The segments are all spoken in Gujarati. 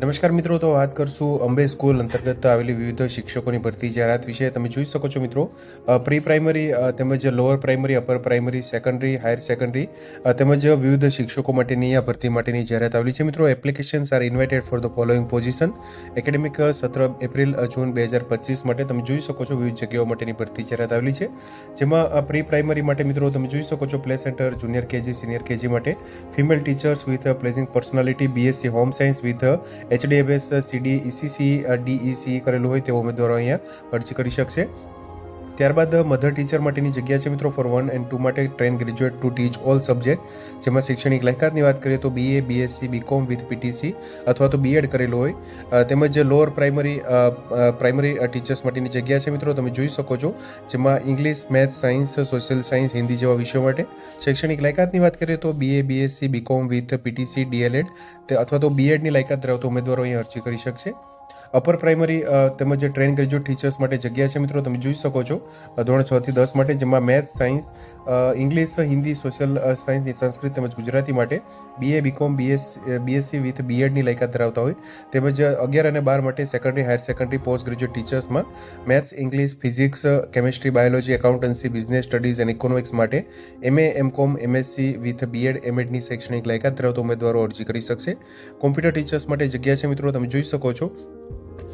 નમસ્કાર મિત્રો, તો વાત કરશું અંબે સ્કૂલ અંતર્ગત આવેલી વિવિધ શિક્ષકોની ભરતી જાહેરાત વિશે. તમે જોઈ શકો છો મિત્રો પ્રી પ્રાઇમરી તેમજ lower primary upper primary secondary higher secondary તેમજ વિવિધ શિક્ષકો માટેની આ ભરતી માટેની જાહેરાત આવેલી છે. મિત્રો applications are invited for the following position academic સત્ર એપ્રિલ જૂન બે હજાર પચીસ માટે તમે જોઈ શકો છો વિવિધ જગ્યાઓ માટેની ભરતી જાહેરાત આવેલી છે. જેમાં પ્રી પ્રાઇમરી માટે મિત્રો તમે જોઈ શકો છો play centre junior KG senior KG માટે female teachers with pleasing personality BSc home science with HDFS CD ECC DEC કરેલું હોય તેવા ઉમેદવારો અહીંયા અરજી કરી શકશે. ત્યારબાદ મધર ટીચર માટેની જગ્યા છે મિત્રો ફોર વન એન્ડ ટુ માટે trained graduate to teach all subject. જેમાં શૈક્ષણિક લાયકાતની વાત કરીએ તો BA BSc BCom with PTC અથવા તો બીએડ કરેલું હોય. તેમજ લોઅર પ્રાઇમરી પ્રાઇમરી ટીચર્સ માટેની જગ્યા છે મિત્રો. તમે જોઈ શકો છો જેમાં English math science social science Hindi જેવા વિષયો માટે શૈક્ષણિક લાયકાતની વાત કરીએ તો BA BSc BCom with PTC DElEd અથવા તો બીએડની લાયકાત ધરાવતો ઉમેદવારો અહીં અરજી કરી શકશે. અપર પ્રાઇમરી તેમજ ટ્રેન ગ્રેજ્યુએટ ટીચર્સ માટે જગ્યા છે મિત્રો, તમે જોઈ શકો છો ધોરણ છ થી દસ માટે, જેમાં maths, science English, Hindi, social science Sanskrit તેમજ ગુજરાતી માટે BA BCom BS BSc with બીએડની લાયકાત ધરાવતા હોય. તેમજ અગિયાર અને બાર માટે secondary higher secondary post graduate ટીચર્સમાં maths, English physics chemistry biology accountancy business studies અને ઇકોનોમિક્સ માટે MA MCom MSc with BEd એમએડની શૈક્ષણિક લાયકાત ધરાવતા ઉમેદવારો અરજી કરી શકશે. કોમ્પ્યુટર ટીચર્સ માટે જગ્યા છે મિત્રો, તમે જોઈ શકો છો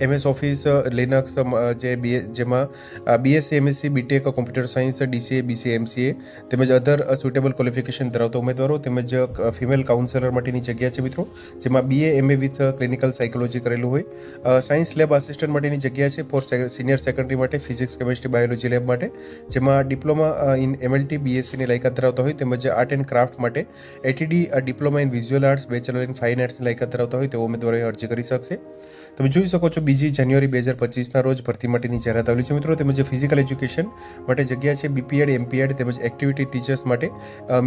એમએસ ઓફિસ લિનક્સ જે બી જેમાં BSc MSc BTech computer science DCA BCA MCA તેમજ અધર સુટેબલ ક્વોલિફિકેશન ધરાવતા ઉમેદવારો તેમજ ફિમેલ કાઉન્સેલર માટેની જગ્યા છે મિત્રો, જેમાં BA MA with clinical psychology કરેલું હોય. સાયન્સ લેબ આસિસ્ટન્ટ માટેની જગ્યા છે ફોર સિનિયર સેકન્ડરી માટે ફિઝિક્સ કેમિસ્ટ્રી બાયોલોજી લેબ માટે, જેમાં ડિપ્લોમા ઇન એમએલટી બીએસસીની લાયકાત ધરાવતા હોય તેમજ આર્ટ એન્ડ ક્રાફ્ટ માટે ATD diploma in visual arts bachelor in fine આર્ટ્સની લાયકાત ધરાવતા હોય તેવો ઉમેદવારો અરજી કરી શકશે. તમે જોઈ શકો છો બીજી જાન્યુઆરી બે હજાર પચીસના રોજ ભરતી માટેની જાહેરાત આવેલી છે. મિત્રો, તેમજ ફિઝિકલ એજ્યુકેશન માટે જગ્યા છે બીપીએડ, એમપીએડ તેમજ એક્ટિવિટી ટીચર્સ માટે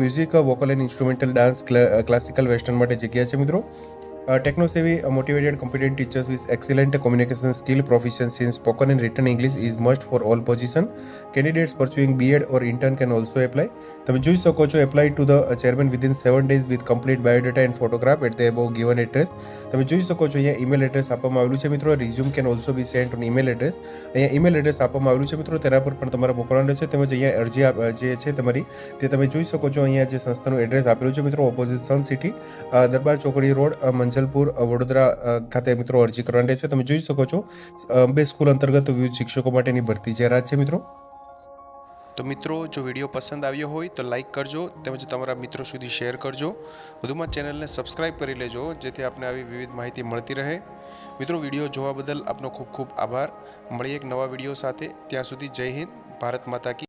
music, vocal and instrumental dance classical western માટે જગ્યા છે મિત્રો. Techno savvy motivated competent teachers with excellent communication skill proficiency in spoken and written English is must for all position candidates pursuing BEd or intern can also apply તમે જોઈ શકો છો apply to the chairman within seven days with complete biodata and photograph at the above given address તમે જોઈ શકો છો અહીંયા ઈમેલ એડ્રેસ આપવામાં આવેલું છે મિત્રો. Resume can also be sent on email address અહીંયા ઈમેલ એડ્રેસ આપવામાં આવેલું છે મિત્રો. તેના પર પણ તમારે મોકલવાનું છે તેમજ અહીંયા અરજી જે છે તમારી તે તમે જોઈ શકો છો. અહીંયા જે સંસ્થાનું એડ્રેસ આપેલું છે મિત્રો. ઓપોઝિટ સન સિટી દરબાર ચોકડી રોડ અ, મંજલપુર વડોદરા ખાતે મિત્રો અરજી કરવાની રહેશે. તમે જોઈ શકો છો બે સ્કૂલ અંતર્ગત વિવિધ શિક્ષકો માટેની ભરતી જાહેરાત છે મિત્રો. તો મિત્રો, જો વીડિયો પસંદ આવ્યો હોય તો લાઇક કરજો, તેમજ તમારા મિત્રો સુધી શેર કરજો. વધુમાં ચેનલને સબસ્ક્રાઇબ કરી લેજો, જેથી આપને આવી વિવિધ માહિતી મળતી રહે. મિત્રો, વીડિયો જોવા બદલ આપનો ખૂબ ખૂબ આભાર. મળીએ એક નવા વીડિયો સાથે. ત્યાં સુધી જય હિન્દ, ભારત માતા કી.